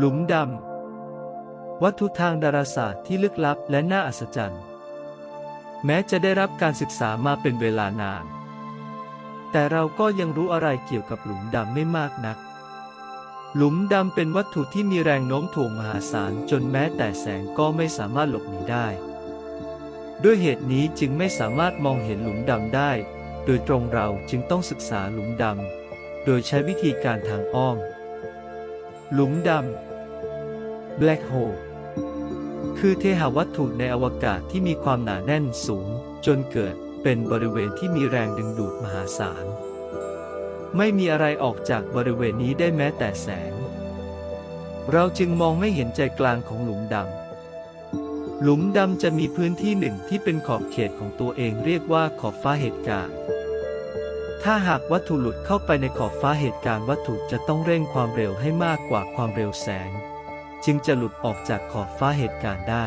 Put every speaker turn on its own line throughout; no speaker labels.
หลุมดำ วัตถุทางดาราศาสตร์ที่ลึกลับและน่าอัศจรรย์ แม้จะได้รับการศึกษามาเป็นเวลานาน แต่เราก็ยังรู้อะไรเกี่ยวกับหลุมดำไม่มากนัก หลุมดำเป็นวัตถุที่มีแรงโน้มถ่วงมหาศาลจนแม้แต่แสงก็ไม่สามารถหลบหนีได้ ด้วยเหตุนี้จึงไม่สามารถมองเห็นหลุมดำได้ โดยตรงเราจึงต้องศึกษาหลุมดำโดยใช้วิธีการทางอ้อม หลุมดำ Black Hole คือเทหวัตถุในอวกาศที่มีความหนาแน่นสูง จนเกิดเป็นบริเวณที่มีแรงดึงดูดมหาศาล ไม่มีอะไรออกจากบริเวณนี้ได้แม้แต่แสง เราจึงมองไม่เห็นใจกลางของหลุมดำ หลุมดำจะมีพื้นที่หนึ่งที่เป็นขอบเขตของตัวเองเรียกว่าขอบฟ้าเหตุการณ์ถ้าหากวัตถุหลุดเข้าไปในขอบฟ้าเหตุการณ์วัตถุจะต้องเร่งความเร็วให้มากกว่าความเร็วแสง จึงจะหลุดออกจากขอบฟ้าเหตุการณ์ได้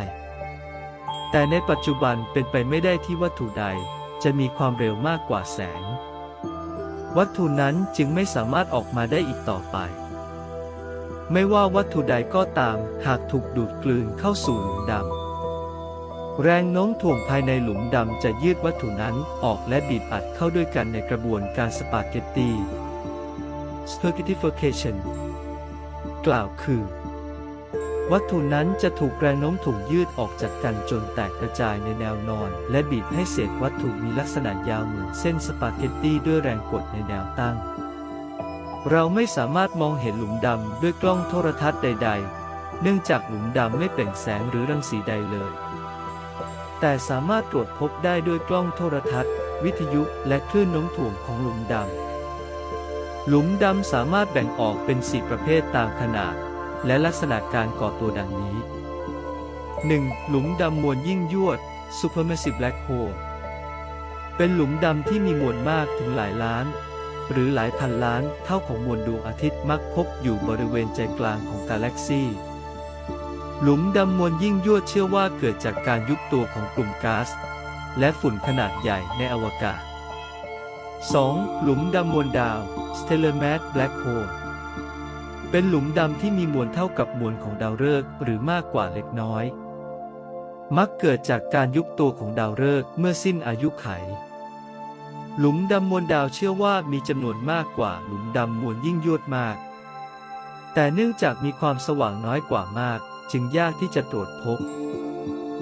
แต่ในปัจจุบันเป็นไปไม่ได้ที่วัตถุใดจะมีความเร็วมากกว่าแสง วัตถุนั้นจึงไม่สามารถออกมาได้อีกต่อไป ไม่ว่าวัตถุใดก็ตามหากถูกดูดกลืนเข้าสู่หลุมดำ แรงโน้มถ่วงภายในหลุมดำจะยืดวัตถุนั้นออกและบีบอัดเข้าด้วยกันในกระบวนการสปาเกตตี spaghettification กล่าวคือ วัตถุนั้นจะถูกแรงโน้มถ่วงยืดออกจากกันจนแตกกระจายในแนวนอน และบีบให้เศษวัตถุมีลักษณะยาวเหมือนเส้นสปาเกตตี้ด้วยแรงกดในแนวตั้ง เราไม่สามารถมองเห็นหลุมดำด้วยกล้องโทรทัศน์ใด ๆ เนื่องจากหลุมดำไม่เปล่งแสงหรือรังสีใดเลย แต่สามารถตรวจพบได้ด้วยกล้องโทรทัศน์ วิทยุและคลื่นโน้มถ่วงของหลุมดำหลุมดำสามารถแบ่งออกเป็นสี่ประเภทตามขนาด และลักษณะการก่อตัวดังนี้ 1. หลุมดำมวลยิ่งยวด supermassive black hole เป็นหลุมดำที่มีมวลมากถึงหลายล้าน หรือหลายพันล้านเท่าของมวลดวงอาทิตย์มักพบอยู่บริเวณใจกลางของกาแล็กซีหลุมดำมวลยิ่งยวดเชื่อว่าเกิดจากการยุบตัวของกลุ่มก๊าซและฝุ่นขนาดใหญ่ในอวกาศ 2. หลุมดำมวลดาว stellar mass black hole เป็นหลุมดำที่มีมวลเท่ากับมวลของดาวฤกษ์หรือมากกว่าเล็กน้อย มักเกิดจากการยุบตัวของดาวฤกษ์เมื่อสิ้นอายุไข หลุมดำมวลดาวเชื่อว่ามีจำนวนมากกว่าหลุมดำมวลยิ่งยวดมาก แต่เนื่องจากมีความสว่างน้อยกว่ามาก จึงยากที่จะตรวจพบ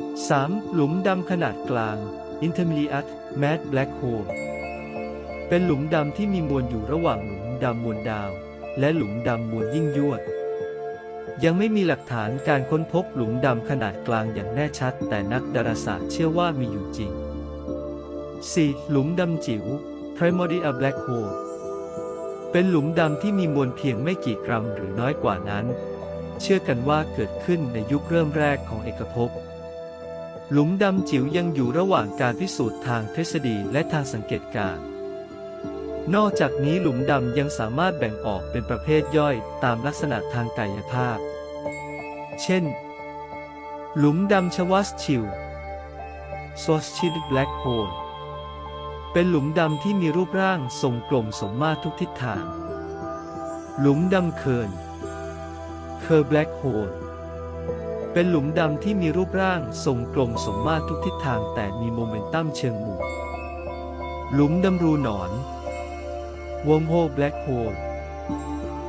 3. หลุมดำขนาดกลาง Intermediate Mass Black Hole เป็นหลุมดำที่มีมวลอยู่ระหว่างหลุมดำมวลดาว และหลุมดำมวลยิ่งยวด ยังไม่มีหลักฐานการค้นพบหลุมดำขนาดกลางอย่างแน่ชัด แต่นักดาราศาสตร์เชื่อว่ามีอยู่จริง 4. หลุมดำจิ๋ว Primordial Black Hole เป็นหลุมดำที่มีมวลเพียงไม่กี่กรัมหรือน้อยกว่านั้น เชื่อกันว่าเกิดขึ้นในยุคเริ่มแรกของเอกภพ หลุมดำจิ๋วยังอยู่ระหว่างการพิสูจน์ทางทฤษฎีและทางสังเกตการณ์ นอกจากนี้หลุมดำยังสามารถแบ่งออกเป็นประเภทย่อยตามลักษณะทางกายภาพ เช่น หลุมดำชวัสชิล s w a s c h i l Black Hole เป็นหลุมดำที่มีรูปร่างทรงกลมสมมาตรทุกทิศทาง หลุมดำเคิร์นเคอร์ Black Hole เป็นหลุมดำที่มีรูปร่างทรงกลมสมมาตรทุกทิศทางแต่มีโมเมนตัมเชิงหมู่หลุมดำรูหนอน Wormhole Black Hole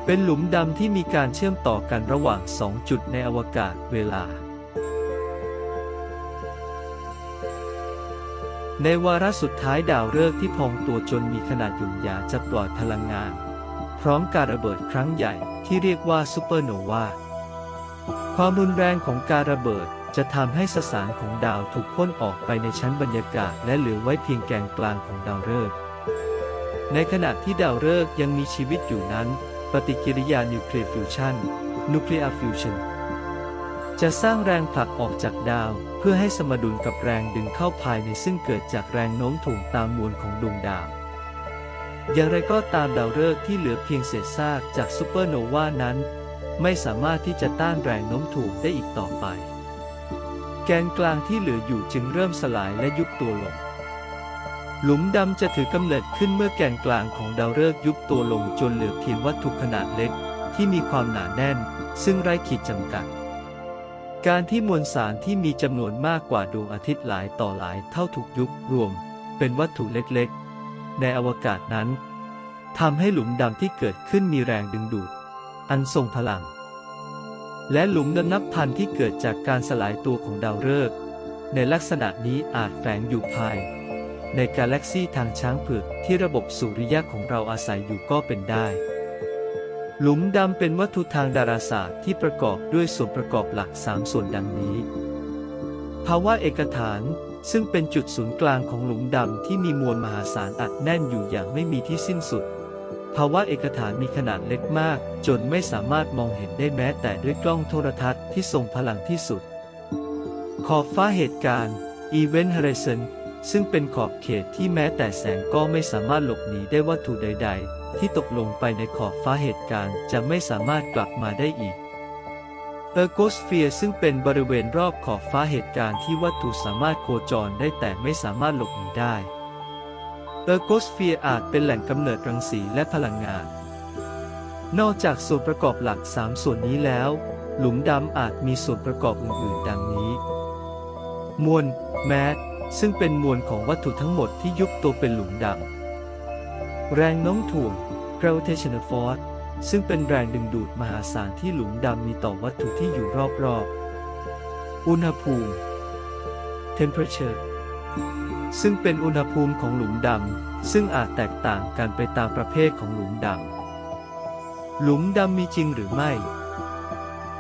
เป็นหลุมดำที่มีการเชื่อมต่อกันระหว่างสองจุดในอวกาศเวลา ในวาระสุดท้ายดาวฤกษ์ที่พองตัวจนมีขนาดหยุ่นยาจะปล่อยพลังงาน พร้อมการระเบิดครั้งใหญ่ที่เรียกว่าซูเปอร์โนวาความรุนแรงของการระเบิดจะทำให้สสารของดาวถูกพ่นออกไปในชั้นบรรยากาศและเหลือไว้เพียงแกนกลางของดาวฤกษ์ ในขณะที่ดาวฤกษ์ยังมีชีวิตอยู่นั้น ปฏิกิริยานิวเคลียร์ฟิวชัน nuclear fusion จะสร้างแรงผลักออกจากดาว เพื่อให้สมดุลกับแรงดึงเข้าภายในซึ่งเกิดจากแรงโน้มถ่วงตามมวลของดวงดาว อย่างไรก็ตามดาวฤกษ์ที่เหลือเพียงเศษซากจากซูเปอร์โนวานั้น ไม่สามารถที่จะต้านแรงโน้มถ่วงได้อีกต่อไป แกนกลางที่เหลืออยู่จึงเริ่มสลายและยุบตัวลง หลุมดำจะถือกำเนิดขึ้นเมื่อแกนกลางของดาวฤกษ์ยุบตัวลงจนเหลือเพียงวัตถุขนาดเล็ก ที่มีความหนาแน่น ซึ่งไร้ขีดจำกัด การที่มวลสารที่มีจำนวนมากกว่าดวงอาทิตย์หลายต่อหลายเท่าถูกยุบรวม เป็นวัตถุเล็กๆ ในอวกาศนั้นทำให้หลุมดำที่เกิดขึ้นมีแรงดึงดูด อันทรงพลัง และหลุมดำนับพันที่เกิดจากการสลายตัวของดาวฤกษ์ในลักษณะนี้อาจแฝงอยู่ภาย ในกาแล็กซีทางช้างเผือกที่ระบบสุริยะของเราอาศัยอยู่ก็เป็นได้ หลุมดำเป็นวัตถุทางดาราศาสตร์ที่ประกอบด้วยส่วนประกอบหลัก 3 ส่วนดังนี้ ภาวะเอกฐานซึ่งเป็นจุดศูนย์กลางของหลุมดำที่มีมวลมหาศาลอัดแน่นอยู่อย่างไม่มีที่สิ้นสุด ภาวะเอกฐานมีขนาดเล็กมาก จนไม่สามารถมองเห็นได้แม้แต่ด้วยกล้องโทรทัศน์ที่ทรงพลังที่สุด ขอบฟ้าเหตุการณ์ Event Horizon ซึ่งเป็นขอบเขตที่แม้แต่แสงก็ไม่สามารถหลบหนีได้วัตถุใด ๆ ที่ตกลงไปในขอบฟ้าเหตุการณ์จะไม่สามารถกลับมาได้อีกเออร์โกสเฟียร์ซึ่งเป็นบริเวณรอบขอบฟ้าเหตุการณ์ที่วัตถุสามารถโคจรได้แต่ไม่สามารถหลบหนีได้เออร์โกสเฟียร์อาจเป็นแหล่งกำเนิดรังสีและพลังงาน นอกจากส่วนประกอบหลัก 3 ส่วนนี้แล้ว หลุมดำอาจมีส่วนประกอบอื่น ๆ ดังนี้ มวลแมส ซึ่งเป็นมวลของวัตถุทั้งหมดที่ยุบตัวเป็นหลุมดำ แรงโน้มถ่วง gravitational force ซึ่งเป็นแรงดึงดูดมหาศาลที่หลุมดำมีต่อวัตถุที่อยู่รอบๆ อุณหภูมิ temperature ซึ่งเป็นอุณหภูมิของหลุมดำ ซึ่งอาจแตกต่างกันไปตามประเภทของหลุมดำ หลุมดำมีจริงหรือไม่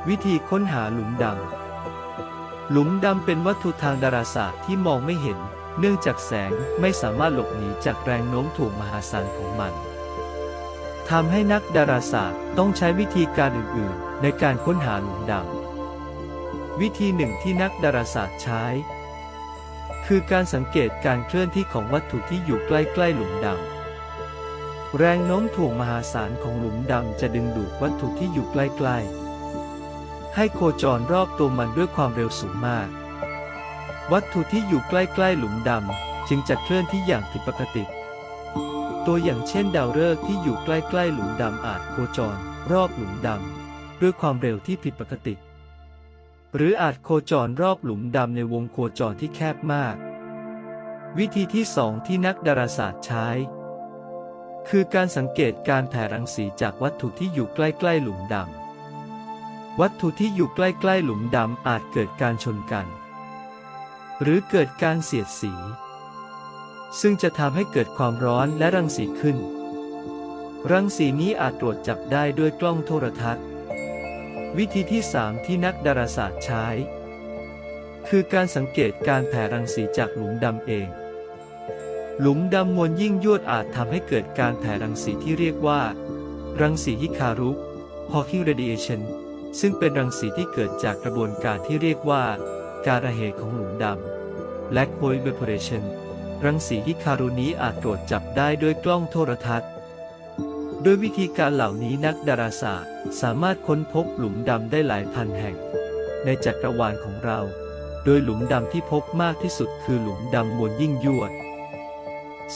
วิธีค้นหาหลุมดำ หลุมดำเป็นวัตถุทางดาราศาสตร์ที่มองไม่เห็น เนื่องจากแสงไม่สามารถหลบหนีจากแรงโน้มถ่วงมหาศาลของมันทำให้นักดาราศาสตร์ต้องใช้วิธีการอื่นๆ ในการค้นหาหลุมดำ วิธีหนึ่งที่นักดาราศาสตร์ใช้ คือการสังเกตการเคลื่อนที่ของวัตถุที่อยู่ใกล้ๆหลุมดำ แรงโน้มถ่วงมหาศาลของหลุมดำจะดึงดูดวัตถุที่อยู่ใกล้ๆ ให้โคจรรอบตัวมันด้วยความเร็วสูงมาก วัตถุที่อยู่ใกล้ๆหลุมดำจึงจะเคลื่อนที่อย่างผิดปกติ ตัวอย่างเช่นดาวฤกษ์ที่อยู่ใกล้ๆหลุมดำอาจโคจรรอบหลุมดำด้วยความเร็วที่ผิดปกติ หรืออาจโคจรรอบหลุมดำในวงโคจรที่แคบมาก วิธีที่สองที่นักดาราศาสตร์ใช้ คือการสังเกตการแผ่รังสีจากวัตถุที่อยู่ใกล้ๆหลุมดำ วัตถุที่อยู่ใกล้ ๆ หลุมดำอาจเกิดการชนกัน หรือเกิดการเสียดสี ซึ่งจะทำให้เกิดความร้อนและรังสีขึ้น รังสีนี้อาจตรวจจับได้ด้วยกล้องโทรทัศน์ วิธีที่ 3 ที่นักดาราศาสตร์ใช้ คือการสังเกตการแผ่รังสีจากหลุมดำเอง หลุมดำมวลยิ่งยวดอาจทำให้เกิดการแผ่รังสีที่เรียกว่า รังสีฮิคารุ Hawking radiation ซึ่งเป็นรังสีที่เกิดจากกระบวนการที่เรียกว่า การระเหตของหลุมดำ Black hole evaporation รังสีฮิคารุนี้อาจตรวจจับได้ด้วยกล้องโทรทัศน์ ด้วยวิธีการเหล่านี้นักดาราศาสตร์ สามารถค้นพบหลุมดำได้หลายพันแห่ง ในจักรวาลของเรา โดยหลุมดำที่พบมากที่สุดคือหลุมดำมวลยิ่งยวด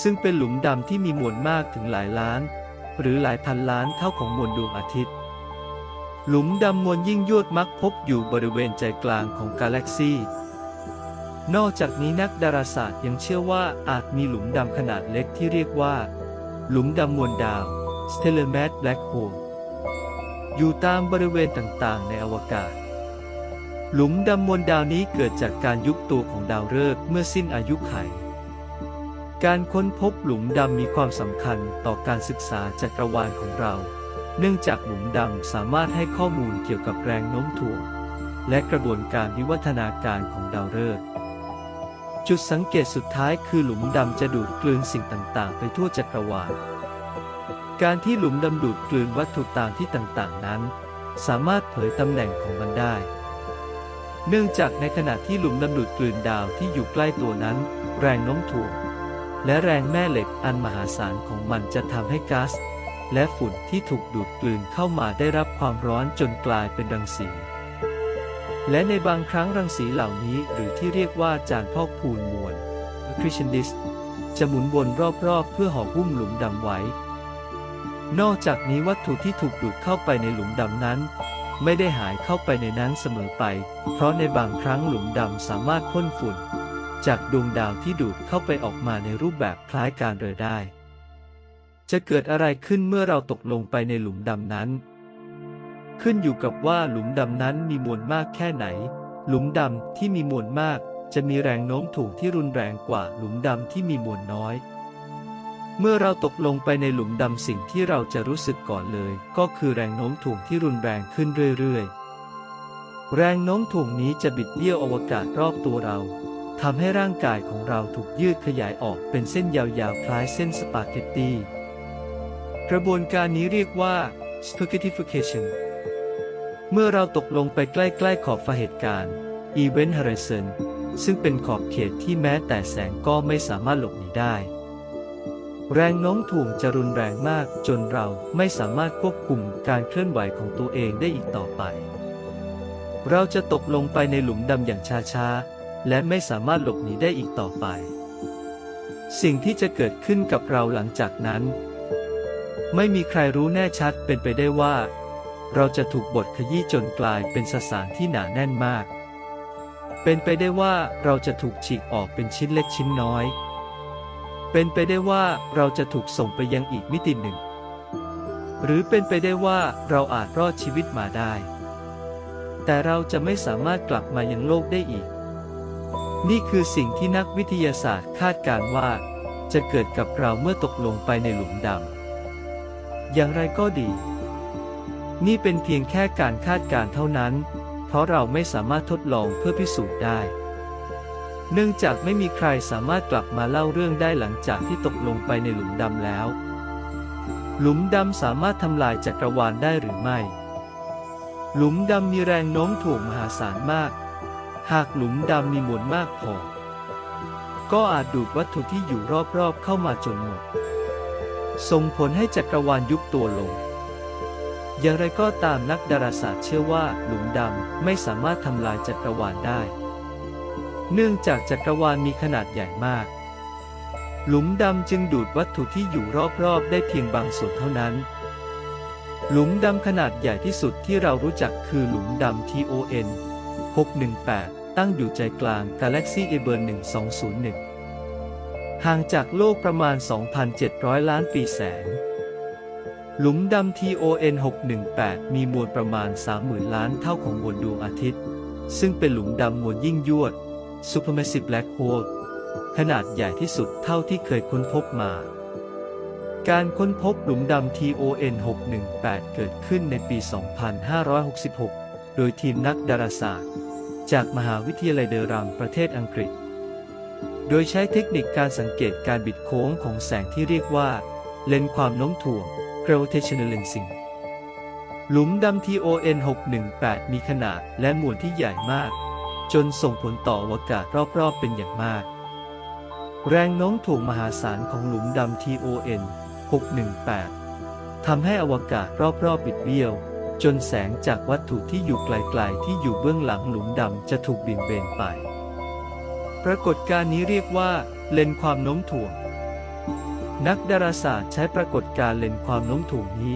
ซึ่งเป็นหลุมดำที่มีมวลมากถึงหลายล้าน หรือหลายพันล้านเท่าของมวลดวงอาทิตย์ หลุมดำมวลยิ่งยวดมักพบอยู่บริเวณใจกลางของกาแล็กซีนอกจากนี้นักดาราศาสตร์ยังเชื่อว่าอาจมีหลุมดำขนาดเล็กที่เรียกว่า หลุมดำมวลดาว Stellar Mass Black Hole อยู่ตามบริเวณต่างๆ ในอวกาศ หลุมดำมวลดาวนี้เกิดจากการยุบตัวของดาวฤกษ์เมื่อสิ้นอายุไข การค้นพบหลุมดำมีความสำคัญต่อการศึกษาจักรวาลของเรา เนื่องจากหลุมดำสามารถให้ข้อมูลเกี่ยวกับแรงโน้มถ่วงและกระบวนการวิวัฒนาการของดาวฤกษ์จุดสังเกตสุดท้ายคือหลุมดำจะดูดกลืนสิ่งต่างๆ ไปทั่วจักรวาล การที่หลุมดำดูดกลืนวัตถุต่ามที่ต่างๆ นั้น สามารถเผยตำแหน่งของมันได้ เนื่องจากในขณะที่หลุมดำดูดกลืนดาวที่อยู่ใกล้ตัวนั้น แรงโน้มถ่วงและแรงแม่เหล็กอันมหาศาลของมันจะทำให้ก๊าซ และฝุ่นที่ถูกดูดกลืนเข้ามาได้รับความร้อนจนกลายเป็นรังสี และในบางครั้งรังสีเหล่านี้หรือที่เรียกว่าจานพอกพูนมวล accretion disk จะหมุนวนรอบๆ เพื่อห่อหุ้มหลุมดำไว้ นอกจากนี้วัตถุที่ถูกดูดเข้าไปในหลุมดำนั้น ไม่ได้หายเข้าไปในนั้นเสมอไป เพราะในบางครั้งหลุมดำสามารถพ่นฝุ่น จากดวงดาวที่ดูดเข้าไปออกมาในรูปแบบคล้ายการเรือได้ จะเกิดอะไรขึ้นเมื่อเราตกลงไปในหลุมดำนั้น ขึ้นอยู่กับว่าหลุมดำนั้นมีมวลมากแค่ไหน หลุมดำที่มีมวลมาก จะมีแรงโน้มถ่วงที่รุนแรงกว่าหลุมดำที่มีมวลน้อย เมื่อเราตกลงไปในหลุมดำสิ่งที่เราจะรู้สึกก่อนเลย ก็คือแรงโน้มถ่วงที่รุนแรงขึ้นเรื่อยๆ แรงโน้มถ่วงนี้จะบิดเบี้ยวอวกาศรอบตัวเราทำให้ร่างกายของเราถูกยืดขยายออกเป็นเส้นยาวๆคล้ายเส้นสปาเกตตี กระบวนการนี้เรียกว่า spaghettification เมื่อเราตกลงไปใกล้ ๆ ขอบฟ้าเหตุการณ์ Event Horizon ซึ่งเป็นขอบเขตที่แม้แต่แสงก็ไม่สามารถหลบหนีได้ แรงโน้มถ่วงจะรุนแรงมากจนเราไม่สามารถควบคุมการเคลื่อนไหวของตัวเองได้อีกต่อไป เราจะตกลงไปในหลุมดำอย่างช้าๆ และไม่สามารถหลบหนีได้อีกต่อไป สิ่งที่จะเกิดขึ้นกับเราหลังจากนั้น ไม่มีใครรู้แน่ชัดเป็นไปได้ว่า เราจะถูกบดขยี้จนกลายเป็นสสารที่หนาแน่นมาก เป็นไปได้ว่าเราจะถูกฉีกออกเป็นชิ้นเล็กชิ้นน้อย เป็นไปได้ว่าเราจะถูกส่งไปยังอีกมิติหนึ่ง หรือเป็นไปได้ว่าเราอาจรอดชีวิตมาได้ แต่เราจะไม่สามารถกลับมายังโลกได้อีก นี่คือสิ่งที่นักวิทยาศาสตร์คาดการณ์ว่า จะเกิดกับเราเมื่อตกลงไปในหลุมดำ อย่างไรก็ดี นี่เป็นเพียงแค่การคาดการณ์เท่านั้น เพราะเราไม่สามารถทดลองเพื่อพิสูจน์ได้ เนื่องจากไม่มีใครสามารถกลับมาเล่าเรื่องได้หลังจากที่ตกลงไปในหลุมดำแล้ว หลุมดำสามารถทำลายจักรวาลได้หรือไม่ หลุมดำมีแรงโน้มถ่วงมหาศาลมาก หากหลุมดำมีมวลมากพอ ก็อาจดูดวัตถุที่อยู่รอบๆเข้ามาจนหมด ส่งผลให้จักรวาลยุบตัวลง อย่างไรก็ตามนักดาราศาสตร์เชื่อว่าหลุมดำไม่สามารถทำลายจักรวาลได้ เนื่องจากจักรวาลมีขนาดใหญ่มาก หลุมดำจึงดูดวัตถุที่อยู่รอบๆ ได้เพียงบางส่วนเท่านั้นหลุมดำขนาดใหญ่ที่สุดที่เรารู้จักคือหลุมดำ TON 618 ตั้งอยู่ใจกลางกาแล็กซีเอเบอร์1201 ห่างจากโลกประมาณ 2,700 ล้านปีแสง หลุมดำ TON 618 มีมวลประมาณ 30,000 ล้านเท่าของมวลดวงอาทิตย์ ซึ่งเป็นหลุมดำมวลยิ่งยวด Supermassive Black Hole ขนาดใหญ่ที่สุดเท่าที่เคยค้นพบมาการค้นพบหลุมดำ TON 618 เกิดขึ้นในปี 2566 โดยทีมนักดาราศาสตร์ จากมหาวิทยาลัยเดอรัมประเทศอังกฤษ โดยใช้เทคนิคการสังเกตการบิดโค้งของแสงที่เรียกว่า เลนความโน้มถ่วง gravitational lensing หลุมดำ TON 618 มีขนาดและมวลที่ใหญ่มาก จนส่งผลต่ออวกาศรอบๆเป็นอย่างมาก แรงโน้มถ่วงมหาศาลของหลุมดำ TON 618 ทำให้อวกาศรอบๆบิดเบี้ยว จนแสงจากวัตถุที่อยู่ไกลๆที่อยู่เบื้องหลังหลุมดำจะถูกเบี่ยงเบนไป ปรากฏการณ์นี้เรียกว่า เลนความโน้มถ่วง นักดาราศาสตร์ใช้ปรากฏการณ์เลนความโน้มถ่วงนี้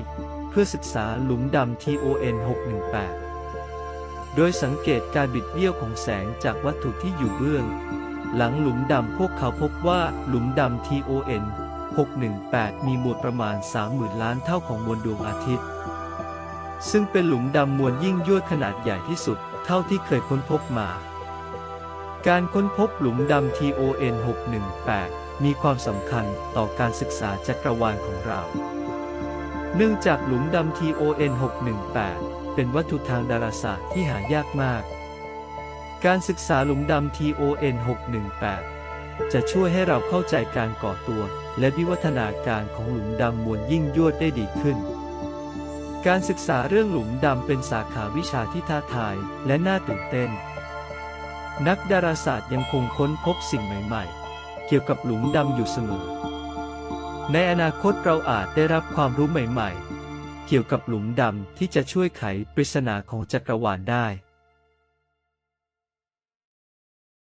เพื่อศึกษาหลุมดำ TON 618 โดยสังเกตการบิดเบี้ยวของแสงจากวัตถุที่อยู่เบื้อง หลังหลุมดำพวกเขาพบว่าหลุมดำ TON 618 มีมวลประมาณ 30,000 ล้านเท่าของมวลดวงอาทิตย์ ซึ่งเป็นหลุมดำมวลยิ่งยวดขนาดใหญ่ที่สุด เท่าที่เคยค้นพบมา การค้นพบหลุมดำ TON 618 มีความสำคัญต่อการศึกษาจักรวาลของเรา เนื่องจากหลุมดำ TON 618 เป็นวัตถุทางดาราศาสตร์ที่หายากมาก การศึกษาหลุมดำ TON 618 จะช่วยให้เราเข้าใจการก่อตัวและวิวัฒนาการของหลุมดำมวลยิ่งยวดได้ดีขึ้น การศึกษาเรื่องหลุมดำเป็นสาขาวิชาที่ท้าทายและน่าตื่นเต้น นักดาราศาสตร์ยังคงค้นพบสิ่งใหม่ๆ เกี่ยวกับหลุมดำอยู่เสมอ ในอนาคตเราอาจได้รับความรู้ใหม่ๆ เกี่ยวกับหลุมดำที่จะช่วยไขปริศนาของจักรวาลได้